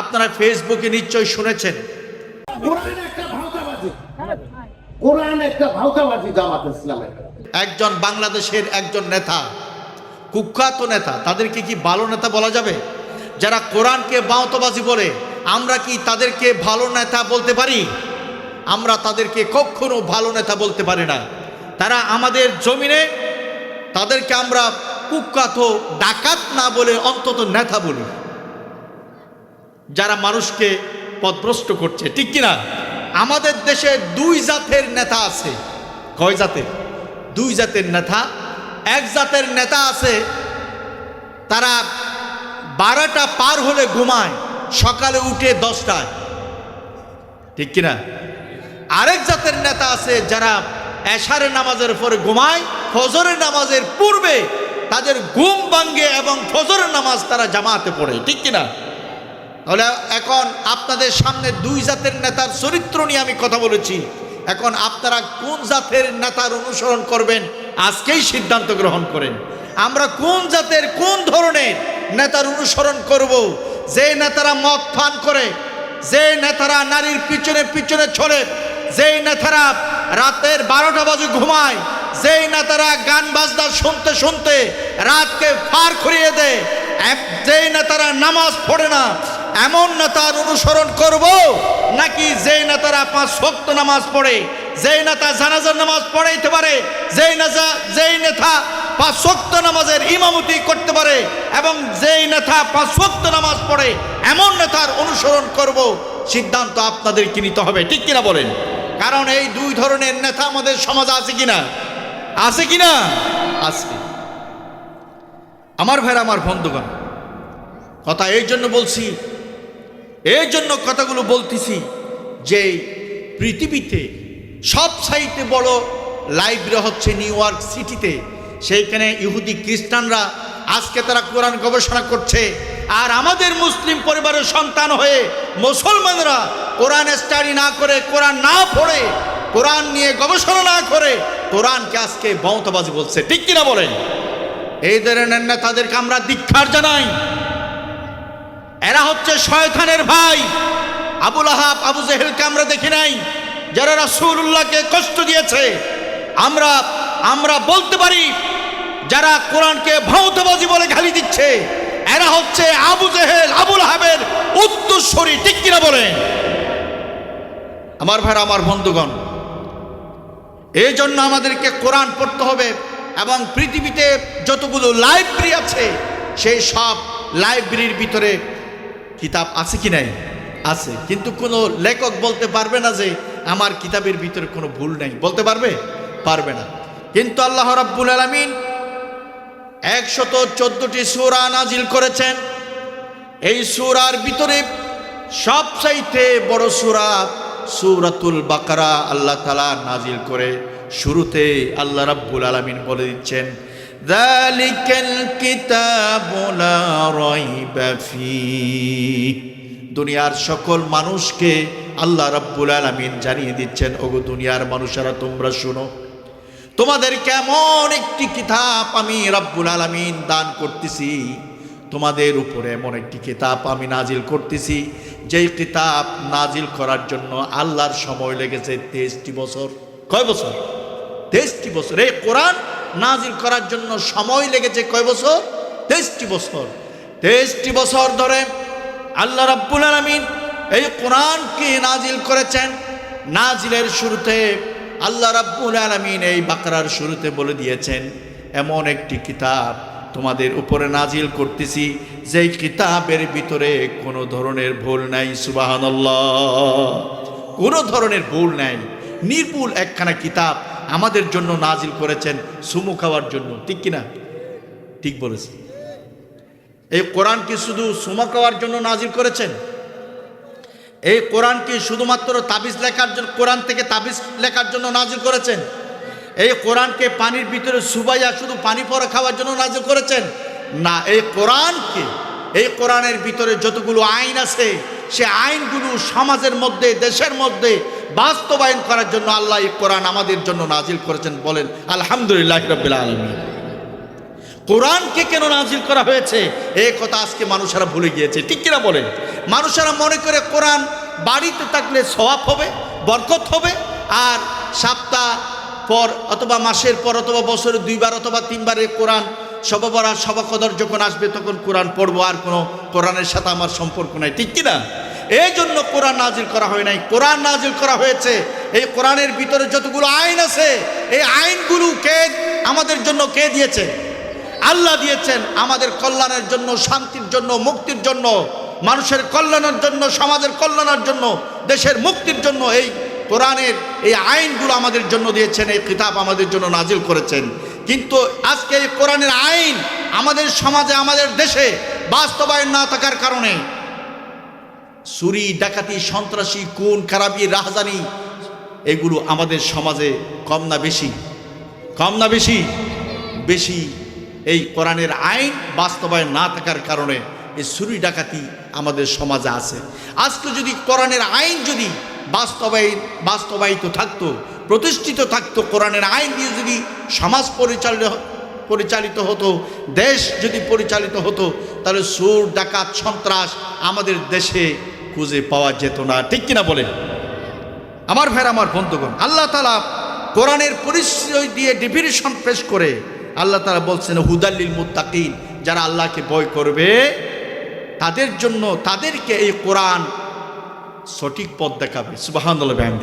আপনারা ফেসবুকে নিশ্চয়ই শুনেছেন। কোরআন একটা ভাওতাবাজি। কোরআন একটা ভাওতাবাজি জামাত ইসলামের। একজন বাংলাদেশের একজন নেতা কুখ্যাত নেতা তাদেরকে কি ভালো নেতা বলা যাবে? যারা কোরআনকে বাঁতবাজি বলে আমরা কি তাদেরকে ভালো নেতা বলতে পারি? আমরা তাদেরকে কখনো ভালো নেতা বলতে পারি না। তারা আমাদের জমিনে তাদেরকে আমরা কুখ্যাত ডাকাত না বলে অন্তত নেতা বলি। যারা মানুষকে পথভ্রষ্ট করছে, ঠিক কিনা? আমাদের দেশে দুই জাতের নেতা আছে। কয় জাতের? দুই জাতের নেতা। এক জাতের নেতা আছে, তারা বারোটা পার হলে ঘুমায়, সকালে উঠে দশটায়। ঠিক কিনা? আরেক জাতের নেতা আছে, যারা এশারের নামাজের পরে ঘুমায়, ফজরের নামাজের পূর্বে তাদের ঘুম ভাঙ্গে এবং ফজরের নামাজ তারা জামাতে পড়ে, ঠিক কিনা? তাহলে এখন আপনাদের সামনে দুই জাতের নেতার চরিত্র নিয়ে আমি কথা বলেছি। এখন আপনারা কোন জাতের নেতার অনুসরণ করবেন, আজকেই সিদ্ধান্ত গ্রহণ করেন। আমরা কোন জাতের, কোন ধরনের নেতার অনুসরণ করব? যে নেতারা মদ ফান করে, যে নেতারা নারীর পিছনে পিছনে চলে যেই নেতারা রাতের বারোটা বাজে ঘুমায় যেই নেতারা গান বাজনা শুনতে শুনতে রাতকে পার করিয়ে দেয় যেই নেতারা নামাজ পড়ে না এমন নেতার অনুসরণ করব নাকি যে নেতারা পাঁচ শক্ত নামাজ পড়ে, যেই নেতা জানাজার নামাজ পড়াইতে পারে, যেই নেতা যেই নেতা পাঁচ শক্ত নামাজের ইমামতি করতে পারে এবং যেই নেতা পাঁচ শক্ত নামাজ পড়ে, এমন নেতার অনুসরণ করব, সিদ্ধান্ত আপনাদেরকে নিতে হবে, ঠিক কিনা বলেন? কারণ এই দুই ধরনের নেতা আমাদের সমাজে আছে কিনা? আছে কিনা? আছে। আমার ভাইরা, আমার বন্ধুগণ, কথা এই জন্য বলছি এই জন্য কথাগুলো বলতেছি যে পৃথিবীতে সব সাইতে বড় লাইব্রেরি হচ্ছে নিউ ইয়র্ক সিটিতে। সেইখানে ইহুদি খ্রিস্টানরা আজকে তারা কোরআন গবেষণা করছে। আর আমাদের মুসলিম পরিবারের সন্তান হয়ে মুসলমানরা কোরআন স্টাডি না করে, কোরআন না পড়ে, কোরআন নিয়ে গবেষণা না করে, কোরআনকে আজকে বমতাবাজি বলছে। ঠিক কিনা বলেন? এই ধরনের নেতাদেরকে আমরা দীক্ষার জানাই। এরা হচ্ছে শয়তানের ভাই। আবুল আহাব আবু জেহেলকে আমরা দেখি নাই। যারা রাসূলুল্লাহকে কষ্ট দিয়েছে, আমরা আমরা বলতে পারি, যারা কোরআনকে ভাউতবাজি বলে গালি দিচ্ছে, এরা হচ্ছে আবু জেহেল আবুল আহাবের উত্তরস্বরী ঠিক কিনা বলেন? আমার ভাইরা, আমার বন্ধুগণ এই জন্য আমাদেরকে কোরআন পড়তে হবে এবং পৃথিবীতে যতগুলো লাইব্রেরি আছে, সেই সব লাইব্রেরির ভিতরে কিতাব আছে কি নাই? আছে। কিন্তু কোনো লেখক বলতে পারবে না যে আমার কিতাবের ভিতরে কোনো ভুল নেই। বলতে পারবে? পারবে না। কিন্তু আল্লাহ রাব্বুল আলামিন একশত চোদ্দটি সুরা নাজিল করেছেন। এই সুরার ভিতরে সবচাইতে বড় সুরা সূরাতুল বাকারা আল্লাহ তাআলা নাজিল করে। শুরুতে আল্লাহ রাব্বুল আলামিন বলে দিচ্ছেন যালিকাল কিতাবু লা রাইবা ফীহ দুনিয়ার সকল মানুষকে আল্লাহ রাব্বুল আলামিন জানিয়ে দিচ্ছেন, ওগো দুনিয়ার মানুষেরা, তোমরা শুনো। তোমাদের কেমন একটি কিতাব আমি রাব্বুল আলামিন দান করতেছি। তোমাদের উপরে এমন একটি কিতাব আমি নাজিল করতেছি, যেই কিতাব নাজিল করার জন্য আল্লাহর সময় লেগেছে তেইশটি বছর। কয় বছর? তেইশটি বছর। এই কোরআন নাজিল করার জন্য সময় লেগেছে কয় বছর? তেইশটি বছর। তেইশটি বছর ধরে আল্লাহ রাব্বুল আলামিন এই কোরআনকে নাজিল করেছেন। নাজিলের শুরুতে আল্লাহ রাব্বুল আলামিন এই বাকরার শুরুতে বলে দিয়েছেন, এমন একটি কিতাব তোমাদের উপরে নাজিল করতেছি, যেই কিতাবের ভিতরে কোনো ধরনের ভুল নাই, সুবহানাল্লাহ। কোনো ধরনের ভুল নাই। নির্ভুল একখানা কিতাব আমাদের জন্য নাজিল করেছেন, সুমু খাওয়ার জন্য। ঠিক কিনা ঠিক বলেছে এই কোরআন কি শুধু সুমা খাওয়ার জন্য নাজিল করেছেন? এই কোরআন কি শুধুমাত্র তাবিজ লেখার জন্য, কোরআন থেকে তাবিজ লেখার জন্য নাজিল করেছেন? এই কোরআনকে পানির ভিতরে সুবাইয়া শুধু পানি পরে খাওয়ার জন্য নাজিল করেছেন? না, এই কোরআনকে এই কোরআনের ভিতরে যতগুলো আইন আছে সে আইনগুলো সমাজের মধ্যে, দেশের মধ্যে বাস্তবায়ন করার জন্য আল্লাহ কোরআন আমাদের জন্য নাজিল করেছেন বলেন, আলহামদুলিল্লাহ আলমী কোরআনকে কেন নাজিল করা হয়েছে? এই কথা আজকে মানুষেরা ভুলে গিয়েছে। ঠিক কিনা বলেন? মানুষেরা মনে করে কোরআন বাড়িতে থাকলে সওয়াব হবে, বরকত হবে, আর সপ্তাহ পর অথবা মাসের পর অথবা বছরে দুইবার অথবা তিনবারে কোরআন সবাবরা সবাকদর যখন আসবে, তখন কোরআন পড়ব আর কোনো কোরআনের সাথে আমার সম্পর্ক নাই। ঠিক কিনা? এই জন্য কোরআন নাজিল করা হয় নাই। কোরআন নাজিল করা হয়েছে। এই কোরআনের ভিতরে যতগুলো আইন আছে, এই আইনগুলো কে, আমাদের জন্য কে দিয়েছে? আল্লাহ দিয়েছেন আমাদের কল্যাণের জন্য, শান্তির জন্য, মুক্তির জন্য, মানুষের কল্যাণের জন্য, সমাজের কল্যাণের জন্য, দেশের মুক্তির জন্য এই কোরআনের এই আইনগুলো আমাদের জন্য দিয়েছেন, এই কিতাব আমাদের জন্য নাজিল করেছেন। কিন্তু আজকে এই কোরআনের আইন আমাদের সমাজে, আমাদের দেশে বাস্তবায়ন না থাকার কারণে চুরি, ডাকাতি, সন্ত্রাসী কোন খারাপি, রাহজানি, এগুলো আমাদের সমাজে কম না বেশি। কম না বেশি বেশি এই কোরআনের আইন বাস্তবায়ন না থাকার কারণে এই চুরি, ডাকাতি আমাদের সমাজে আছে। আজকে যদি কোরআনের আইন যদি বাস্তবায়ন বাস্তবায়িত থাকতো প্রতিষ্ঠিত থাকতো, কোরআনের আইন দিয়ে যদি সমাজ পরিচালিত পরিচালিত হতো, দেশ যদি পরিচালিত হতো, তাহলে সুর, ডাকাত, সন্ত্রাস আমাদের দেশে খুঁজে পাওয়া যেত না। ঠিক কিনা বলেন? আমার ভাইয়ের, আমার বন্ধুগণ, আল্লাহ তালা কোরআনের পরিচয় দিয়ে ডেফিনেশন পেশ করে আল্লাহ তালা বলছেন হুদাল্লিল মুত্তাকিন যারা আল্লাহকে ভয় করবে, তাদের জন্য তাদেরকে এই কোরআন সঠিক পথ দেখাবে। সুবাহান্লাহ ব্যায়াম